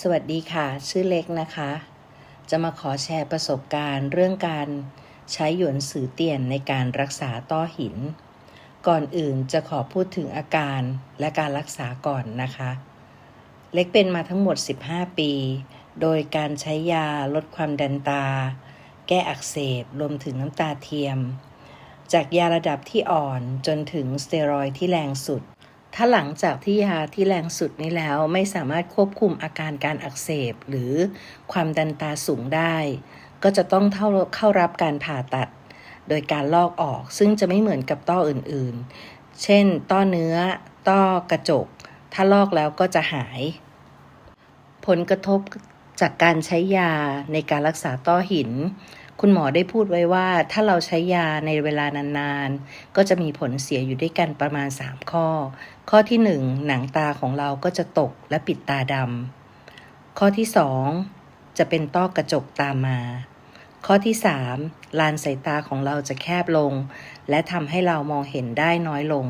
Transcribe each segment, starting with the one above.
สวัสดีค่ะ ชื่อเล็กนะคะ จะมาขอแชร์ประสบการณ์เรื่องการใช้หยวนสือเตียนในการรักษาต้อหิน ก่อนอื่นจะขอพูดถึงอาการและการรักษาก่อนนะคะ เล็กเป็นมาทั้งหมด 15 ปี โดยการใช้ยาลดความดันตา แก้อักเสบรวมถึงน้ำตาเทียม จากยาระดับที่อ่อนจนถึงสเตียรอยที่แรงสุด ถ้าหลังจากที่ยาที่แรงสุดนี้แล้วไม่สามารถควบคุมอาการการอักเสบหรือความดันตาสูงได้ ก็จะต้องเข้าเข้ารับการผ่าตัด โดยการลอกออกซึ่งจะไม่เหมือนกับต้ออื่นๆ เช่น ต้อเนื้อ ต้อกระจก ถ้าลอกแล้วก็จะหาย ผลกระทบจากการใช้ยาในการรักษาต้อหิน คุณหมอได้พูดไว้ว่า ถ้าเราใช้ยาในเวลานานๆ ก็จะมีผลเสียอยู่ด้วยกันประมาณ 3 ข้อ ข้อที่ 1 หนังตาของเราก็จะตกและปิดตาดำข้อที่ 2 จะเป็นต้อกระจกตามมา ข้อที่ 3 ลานสายตาของเราจะแคบลง และทำให้เรามองเห็นได้น้อยลง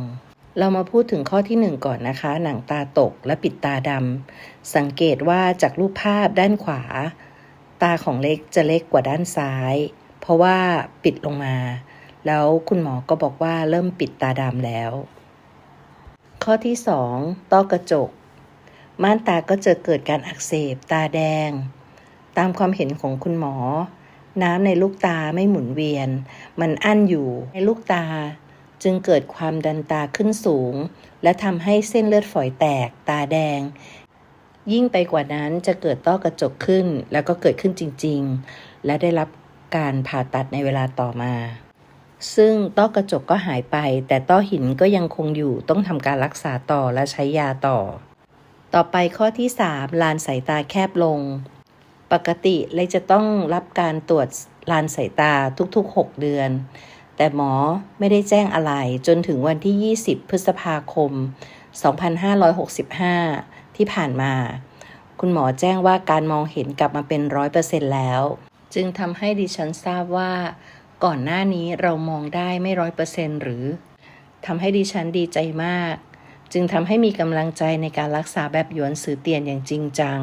เรามาพูดถึงข้อที่ 1 ก่อนนะคะ หนังตาตกและปิดตาดำ สังเกตว่าจากรูปภาพด้านขวา ตาของเล็กจะเล็กกว่าด้านซ้าย เพราะว่าปิดลงมา แล้วคุณหมอก็บอกว่าเริ่มปิดตาดำแล้ว ข้อที่ 2 ต้อกระจก ม่านตาก็จะเกิดการอักเสบตาแดง ตามความเห็นของคุณหมอ น้ำในลูกตาไม่หมุนเวียน มันอั้นอยู่ในลูกตาจึงเกิดความดันตาขึ้นสูง และทำให้เส้นเลือดฝอยแตก ตาแดง ยิ่งไปกว่านั้นจะเกิดต้อกระจกขึ้น แล้วก็เกิดขึ้นจริง ๆ และได้รับการผ่าตัดในเวลาต่อมา ซึ่งต้อกระจกก็หายไป แต่ต้อหินก็ยังคงอยู่ต้องทำการรักษาต่อและใช้ยาต่อ ต่อไปข้อที่ 3 ลานสายตาแคบลง ปกติเลยจะต้องรับการตรวจลานสายตาทุกๆ 6 เดือน แต่หมอไม่ได้แจ้งอะไรจนถึงวันที่ 20 พฤษภาคม 2565 ที่ผ่านมา คุณหมอแจ้งว่าการมองเห็นกลับมาเป็นร้อยเปอร์เซ็นแล้ว จึงทำให้ดิฉันทราบว่า ก่อนหน้านี้เรามองได้ไม่ร้อยเปอร์เซ็นหรือทำให้ดิฉันดีใจมาก จึงทำให้มีกำลังใจในการรักษาแบบหยวนสือเตียนอย่างจริงจัง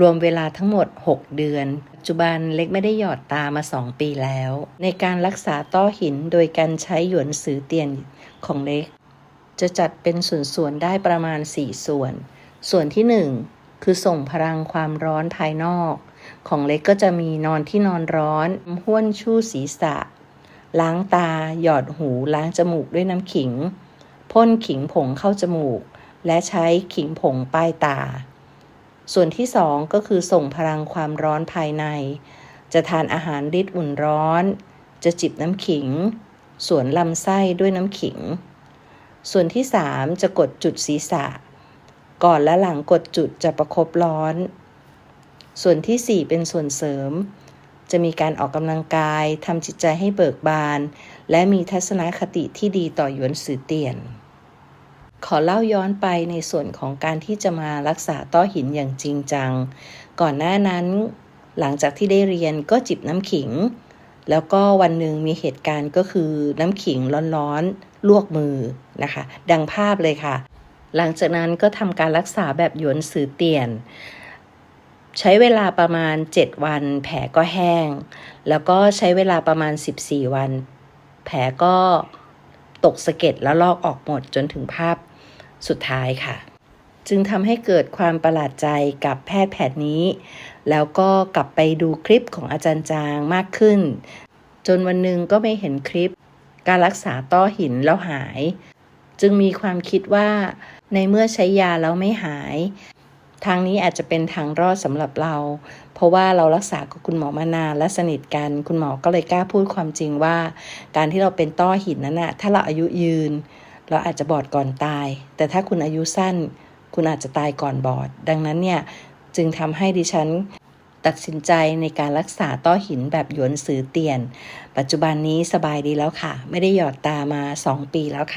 รวมเวลาทั้งหมด 6 เดือนปัจจุบันเล็กไม่ได้หยอดตามา 2 ปีแล้ว ในการรักษาต้อหินโดยการใช้หยวนสือเตียนของเล็ก จะจัดเป็นส่วนๆได้ประมาณ 4 ส่วน ส่วนที่ 1 คือส่งพลังความร้อนภายนอก ของเล็กก็จะมีนอนที่นอนร้อนห้วนชู่ศีรษะ ล้างตา หยอดหู ล้างจมูกด้วยน้ำขิง พ่นขิงผงเข้าจมูก และใช้ขิงผงป้ายตา ส่วนที่สองก็คือส่งพลังความร้อนภายใน จะทานอาหารริดอุ่นร้อน จะจิบน้ำขิง สวนลำไส้ด้วยน้ำขิง ส่วนที่สามจะกดจุดศีรษะ ก่อนและหลังกดจุดจะประครบร้อน ส่วนที่สี่เป็นส่วนเสริม จะมีการออกกำลังกายทำจิตใจให้เบิกบาน และมีทัศนคติที่ดีต่อหยวนสือเตียน ขอเล่าย้อนไปในส่วนของการที่จะมารักษาต้อหินอย่างจริงจัง ก่อนหน้านั้นหลังจากที่ได้เรียนก็จิบน้ำขิง แล้วก็วันหนึ่งมีเหตุการณ์ก็คือน้ำขิงร้อนๆ ลวกมือนะคะ ดังภาพเลยค่ะ หลังจากนั้นก็ทำการรักษาแบบหยวนสือเตียน ใช้เวลาประมาณ 7 วัน แผลก็แห้ง แล้วก็ใช้เวลาประมาณ 14 วัน แผลก็ตกสะเก็ดแล้วลอกออกหมดจนถึงภาพสุดท้ายค่ะ จึงทำให้เกิดความประหลาดใจกับแพทย์แผนนี้ แล้วก็กลับไปดูคลิปของอาจารย์จางมากขึ้น จนวันหนึ่งก็ไม่เห็นคลิป การรักษาต้อหินแล้วหาย จึงมีความคิดว่าในเมื่อใช้ยาแล้วไม่หาย ทางนี้อาจจะเป็นทางรอดสำหรับเรา เพราะว่าเรารักษากับคุณหมอมานานและสนิทกัน คุณหมอก็เลยกล้าพูดความจริงว่า การที่เราเป็นต้อหินนั้นนะถ้าเราอายุยืน เราอาจจะบอดก่อนตาย แต่ถ้าคุณอายุสั้น คุณอาจจะตายก่อนบอด ดังนั้นเนี่ยจึงทำให้ดิฉันตัดสินใจในการรักษาต้อหินแบบหยวนสือเตียน ปัจจุบันนี้สบายดีแล้วค่ะ ไม่ได้หยอดตามา 2 ปีแล้วค่ะ